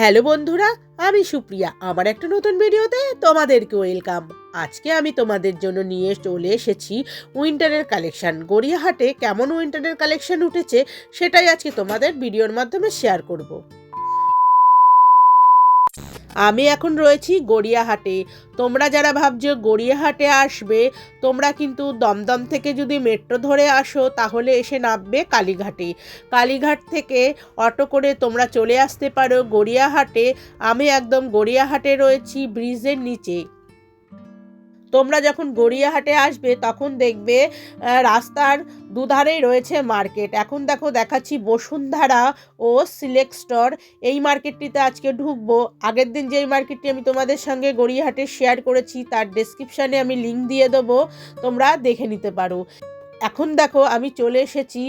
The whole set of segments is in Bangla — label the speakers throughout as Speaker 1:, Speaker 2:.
Speaker 1: হ্যালো বন্ধুরা, আমি সুপ্রিয়া। আমার একটা নতুন ভিডিওতে তোমাদেরকে ওয়েলকাম আজকে আমি তোমাদের জন্য নিয়ে চলে এসেছি উইন্টারের কালেকশান গড়িয়াহাটে কেমন উইন্টারের কালেকশান উঠেছে, সেটাই আজকে তোমাদের ভিডিওর মাধ্যমে শেয়ার করব। আমি এখন রয়েছি গড়িয়াহাটে। তোমরা যারা ভাবছ গড়িয়াহাটে আসবে, তোমরা কিন্তু দমদম থেকে যদি মেট্রো ধরে আসো, তাহলে এসে নামবে কালীঘাটে। কালীঘাট থেকে অটো করে তোমরা চলে আসতে পারো গড়িয়াহাটে। আমি একদম গড়িয়াহাটে রয়েছি ব্রিজের নিচে। তোমরা যখন গড়িয়াহাটে আসবে, তখন দেখবে রাস্তার দুধারেই রয়েছে মার্কেট। এখন দেখো, দেখাচ্ছি বসুন্ধারা ও সিলেক্ট স্টোর। এই মার্কেটটিতে আজকে ঢুকবো। আগের দিন যেই মার্কেটটি আমি তোমাদের সঙ্গে গড়িয়াহাটে শেয়ার করেছি, তার ডেসক্রিপশানে আমি লিঙ্ক দিয়ে দেবো। তোমরা দেখে নিতে পারো। এখন দেখো আমি চলে এসেছি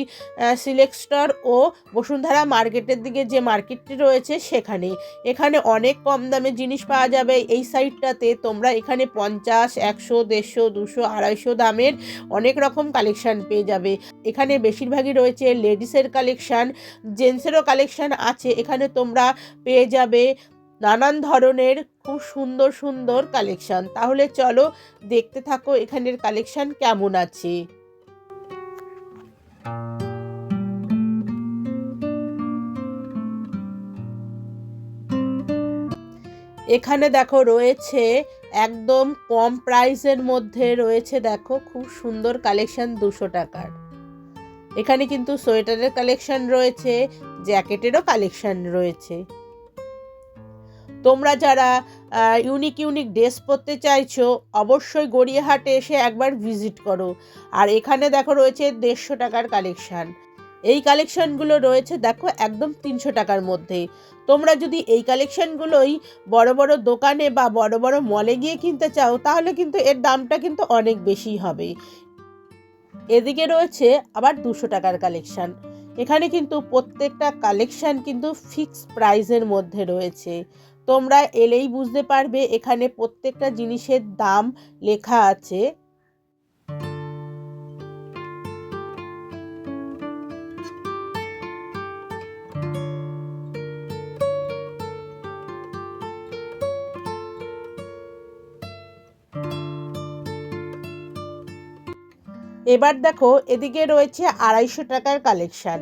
Speaker 1: সিলেক্ট স্টোর ও বসুন্ধরা মার্কেটের দিকে যে মার্কেটটি রয়েছে সেখানে। এখানে অনেক কম দামে জিনিস পাওয়া যাবে এই সাইডটাতে তোমরা এখানে পঞ্চাশ, একশো, দেড়শো, দুশো, আড়াইশো দামের অনেক রকম কালেকশান পেয়ে যাবে। এখানে বেশিরভাগই রয়েছে লেডিসের কালেকশান, জেন্টসেরও কালেকশান আছে। এখানে তোমরা পেয়ে যাবে নানান ধরনের খুব সুন্দর সুন্দর কালেকশান। তাহলে চলো দেখতে থাকো এখানের কালেকশান কেমন আছে। এখানে দেখো রয়েছে একদম কম প্রাইসের মধ্যে রয়েছে, দেখো, খুব সুন্দর কালেকশন দুশো টাকার। এখানে কিন্তু সোয়েটারের কালেকশন রয়েছে, জ্যাকেটেরও কালেকশন রয়েছে। তোমরা যারা ইউনিক ইউনিক ড্রেস পরতে চাইছো, অবশ্যই গড়িয়াহাটে এসে একবার ভিজিট করো। আর এখানে দেখো রয়েছে দেড়শো টাকার কালেকশন। এই কালেকশনগুলো রয়েছে, দেখো, একদম তিনশো টাকার মধ্যে। তোমরা যদি এই কালেকশনগুলোই বড় বড় দোকানে বা বড় বড় মলে গিয়ে কিনতে চাও, তাহলে কিন্তু এর দামটা কিন্তু অনেক বেশি হবে। এদিকে রয়েছে আবার দুশো টাকার কালেকশন এখানে কিন্তু প্রত্যেকটা কালেকশন কিন্তু ফিক্স প্রাইসের মধ্যে রয়েছে। তোমরা এলেই বুঝতে পারবে, এখানে প্রত্যেকটা জিনিসের দাম লেখা আছে। এবার দেখো, এদিকে রয়েছে আড়াইশো টাকার কালেকশন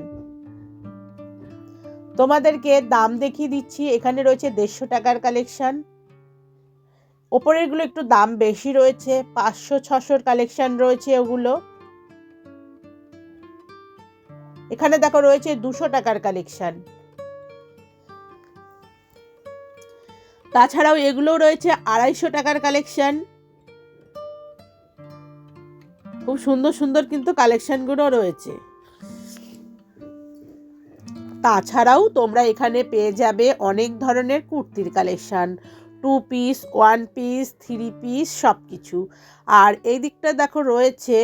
Speaker 1: তোমাদেরকে দাম দেখিয়ে দিচ্ছি, এখানে রয়েছে দেড়শো টাকার কালেকশন ওপরেরগুলো একটু দাম বেশি রয়েছে, পাঁচশো, ছশোর কালেকশান রয়েছে ওগুলো। এখানে দেখো রয়েছে দুশো টাকার কালেকশান তাছাড়াও এগুলো রয়েছে আড়াইশো টাকার কালেকশন খুব সুন্দর সুন্দর কিন্তু কালেকশনগুলো রয়েছে। তাছাড়াও তোমরা এখানে পেয়ে যাবে অনেক ধরনের কুর্তির collection two piece one piece three piece সব কিছু আর এই দিকটা দেখো রয়েছে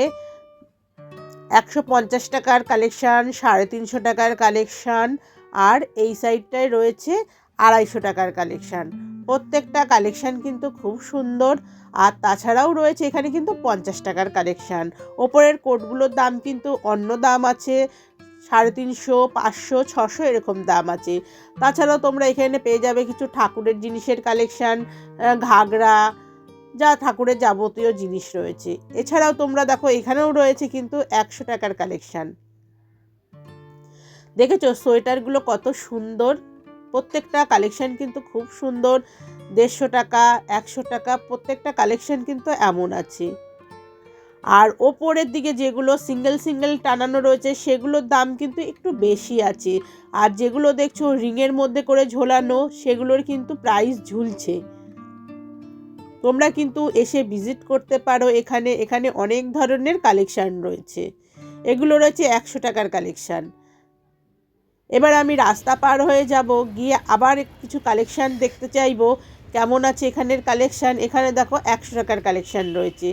Speaker 1: একশো পঞ্চাশ টাকার কালেকশান সাড়ে তিনশো টাকার কালেকশান আর এই সাইডটায় রয়েছে আড়াইশো টাকার কালেকশান প্রত্যেকটা কালেকশান কিন্তু খুব সুন্দর। আর তাছাড়াও রয়েছে এখানে কিন্তু পঞ্চাশ টাকার কালেকশান ওপরের কোটগুলোর দাম কিন্তু অন্য দাম আছে। সাড়ে তিনশো, পাঁচশো, ছশো এরকম দাম আছে। তাছাড়াও তোমরা এখানে পেয়ে যাবে কিছু ঠাকুরের জিনিসের কালেকশান ঘাগরা, যা ঠাকুরের যাবতীয় জিনিস রয়েছে। এছাড়াও তোমরা দেখো এখানেও রয়েছে কিন্তু একশো টাকার কালেকশান দেখেছ? সোয়েটারগুলো কত সুন্দর। প্রত্যেকটা কালেকশন কিন্তু খুব সুন্দর। দেড়শো টাকা, একশো টাকা, প্রত্যেকটা কালেকশন কিন্তু এমন আছে। আর ওপরের দিকে যেগুলো সিঙ্গেল সিঙ্গেল টানানো রয়েছে, সেগুলোর দাম কিন্তু একটু বেশি আছে। আর যেগুলো দেখছ রিংয়ের মধ্যে করে ঝোলানো, সেগুলোর কিন্তু প্রাইস ঝুলছে। তোমরা কিন্তু এসে ভিজিট করতে পারো এখানে। এখানে অনেক ধরনের কালেকশান রয়েছে। এগুলো রয়েছে একশো টাকার কালেকশান এবার আমি রাস্তা পার হয়ে যাব গিয়ে আবার কিছু কালেকশান দেখতে চাইব। কেমন আছে এখানের কালেকশান এখানে দেখো একশো টাকার কালেকশান রয়েছে।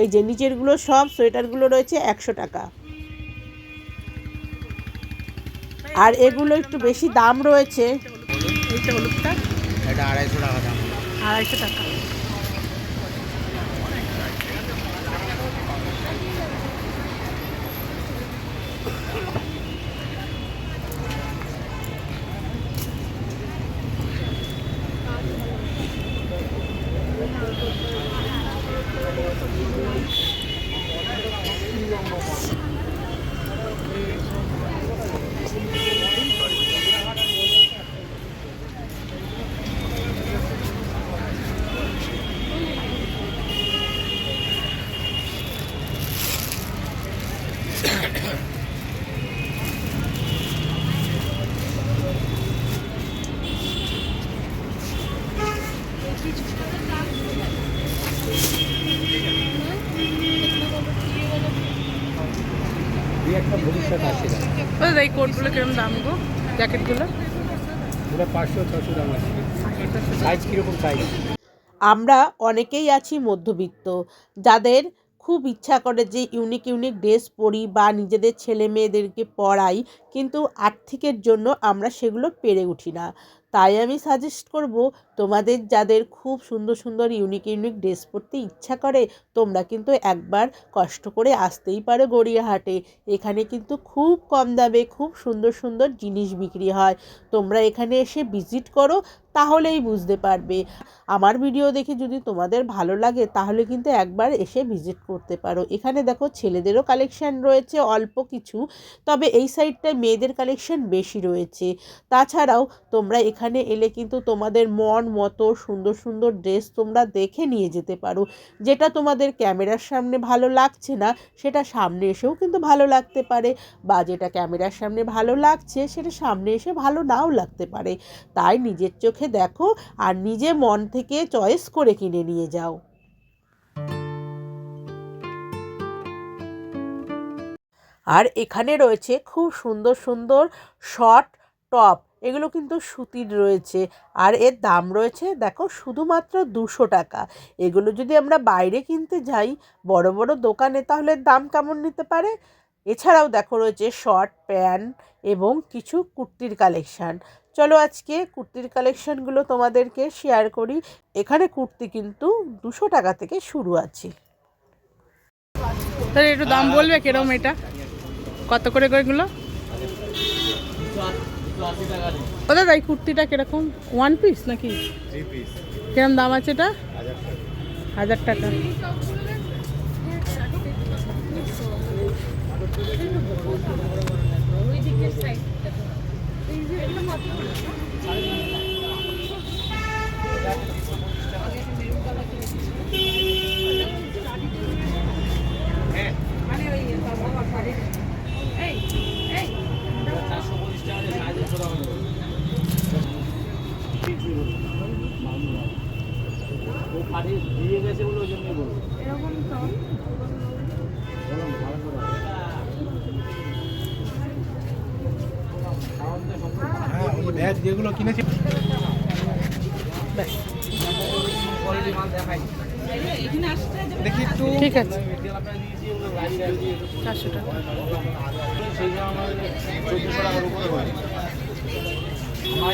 Speaker 1: এই যে নিচেরগুলো সব সোয়েটারগুলো রয়েছে একশো টাকা। আর এগুলো একটু বেশি দাম রয়েছে।
Speaker 2: আড়াইশো টাকা দাম।
Speaker 1: আড়াইশো টাকা।
Speaker 2: ভবিষ্যৎ আশি টাকা
Speaker 3: দাদা এই কোটগুলো কিরম দাম গো? জ্যাকেটগুলো
Speaker 2: ওটা পাঁচশো ছশো দাম আছে। সাইজ কীরকম সাইজ
Speaker 1: আমরা অনেকেই আছি মধ্যবিত্ত যাদের খুব ইচ্ছা করে যে ইউনিক ইউনিক ড্রেস পরি বা নিজেদের ছেলে মেয়েদেরকে পরাই কিন্তু আর্থিকের জন্য আমরা সেগুলো পেরে উঠি না। তাই আমি সাজেস্ট করব তোমাদের যাদের খুব সুন্দর সুন্দর ইউনিক ইউনিক ড্রেস পরতে ইচ্ছা করে, তোমরা কিন্তু একবার কষ্ট করে আসতেই পারো গড়িয়াহাটে। এখানে কিন্তু খুব কম দামে খুব সুন্দর সুন্দর জিনিস বিক্রি হয়। তোমরা এখানে এসে ভিজিট করো তাহলেই বুঝতে পারবে। আমার ভিডিও দেখে যদি তোমাদের ভালো লাগে, তাহলে কিন্তু একবার এসে ভিজিট করতে পারো। এখানে দেখো ছেলেদেরও কালেকশান রয়েছে, অল্প কিছু। তবে এই সাইডটায় মেয়েদের কালেকশান বেশি রয়েছে। তাছাড়াও তোমরা এখানে এলে কিন্তু তোমাদের মন মতো সুন্দর সুন্দর ড্রেস তোমরা দেখে নিয়ে যেতে পারো। যেটা তোমাদের ক্যামেরার সামনে ভালো লাগছে না, সেটা সামনে এসেও কিন্তু ভালো লাগতে পারে। বা যেটা ক্যামেরার সামনে ভালো লাগছে, সেটা সামনে এসে ভালো নাও লাগতে পারে। তাই নিজের চোখে দেখো আর নিজে মন থেকে চয়েস করে কিনে নিয়ে যাও। আর এখানে রয়েছে খুব সুন্দর সুন্দর শর্ট টপ, এগুলো কিন্তু সুতির রয়েছে। আর এর দাম রয়েছে, দেখো, শুধুমাত্র দুশো টাকা। এগুলো যদি আমরা বাইরে কিনতে যাই বড় বড় দোকানে, তাহলে দাম কেমন নিতে পারে? এছাড়াও দেখো রয়েছে শর্ট প্যান্ট এবং কিছু কুর্তির কালেকশান। চলো আজকে কুর্তির কালেকশানগুলো তোমাদেরকে শেয়ার করি। এখানে কুর্তি কিন্তু দুশো টাকা থেকে শুরু আছে।
Speaker 3: তাহলে একটু দাম বলবে কিরম এটা? কত করে করে এগুলো? ও দাদা এই কুর্তিটা কীরকম? ওয়ান পিস নাকি? কিরম দাম আছে এটা? হাজার টাকা।
Speaker 2: দিয়ে গেছে বলে ওই জন্যই বলব হ্যাঁ ওই ব্যাগ যেগুলো কিনেছি। দেখি একটু।
Speaker 3: ঠিক আছে। চারশো টাকা।
Speaker 2: আমার চোদ্দোশো টাকার উপরে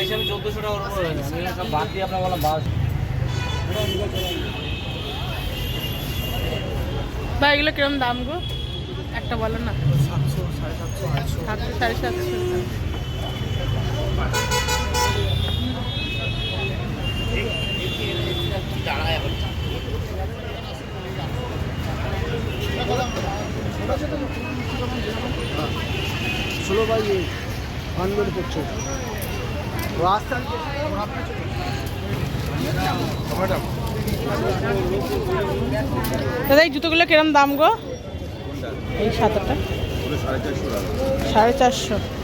Speaker 2: হিসাবে চোদ্দোশো টাকার উপরে আমি একটা বাদ দিয়ে আপনার বাস
Speaker 3: বা এগুলো কিরম দাম গো? একটা বলো না।
Speaker 2: সাতশো সাড়ে সাতশো
Speaker 3: সাতশো সাড়ে সাতশো।
Speaker 2: ষোলো বাই এইট হান্ড্রেড করছে রাস্তা
Speaker 3: দাদা এই জুতোগুলো কিরম দাম গো? এই সাতটা সাড়ে চারশো।
Speaker 2: সাড়ে আমি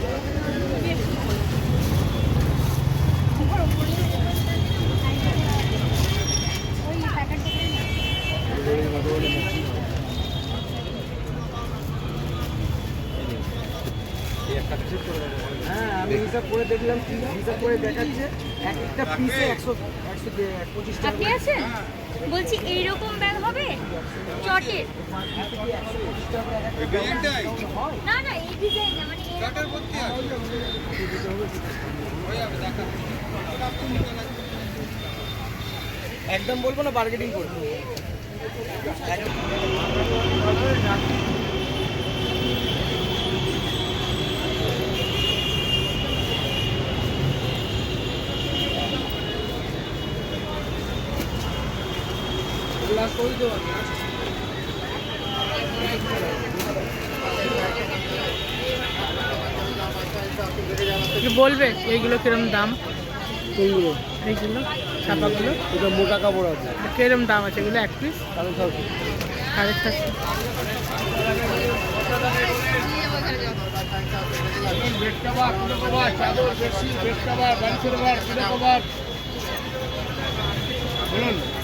Speaker 2: হিসাব করে দেখলাম হিসাব করে দেখাচ্ছে এক একটা পিসে একশো একশো পঁচিশ
Speaker 4: আপনি আছেন? বলছি এইরকম ব্যাগ হবে? চটের না না এই ডিজাইন মানে
Speaker 2: একদম বলব না বার্গেটিং করব।
Speaker 3: বলবে? এইগুলো কিরম দাম?
Speaker 2: কোনগুলো
Speaker 3: এইগুলো? ছাপাগুলো
Speaker 2: এটা মোটা কাপড় আছে।
Speaker 3: কিরম দাম আছে? এগুলো এক পিস
Speaker 2: সাড়ে ছশো
Speaker 3: সাড়ে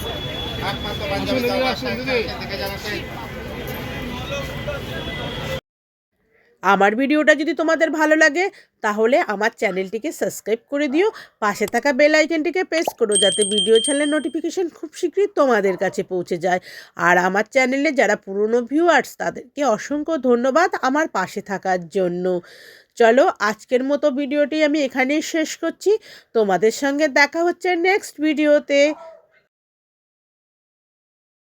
Speaker 1: আমার ভিডিওটা যদি তোমাদের ভালো লাগে তাহলে আমার চ্যানেলটিকে সাবস্ক্রাইব করে দিও। পাশে থাকা বেল আইকনটিকে প্রেস করো যাতে ভিডিও চ্যানেলের নোটিফিকেশন খুব শীঘ্রই তোমাদের কাছে পৌঁছে যায়। আর আমার চ্যানেলে যারা পুরনো ভিউয়ার্স তাদেরকে অসংখ্য ধন্যবাদ আমার পাশে থাকার জন্য। চলো আজকের মতো ভিডিওটি আমি এখানেই শেষ করছি। তোমাদের সঙ্গে দেখা হচ্ছে নেক্সট ভিডিওতে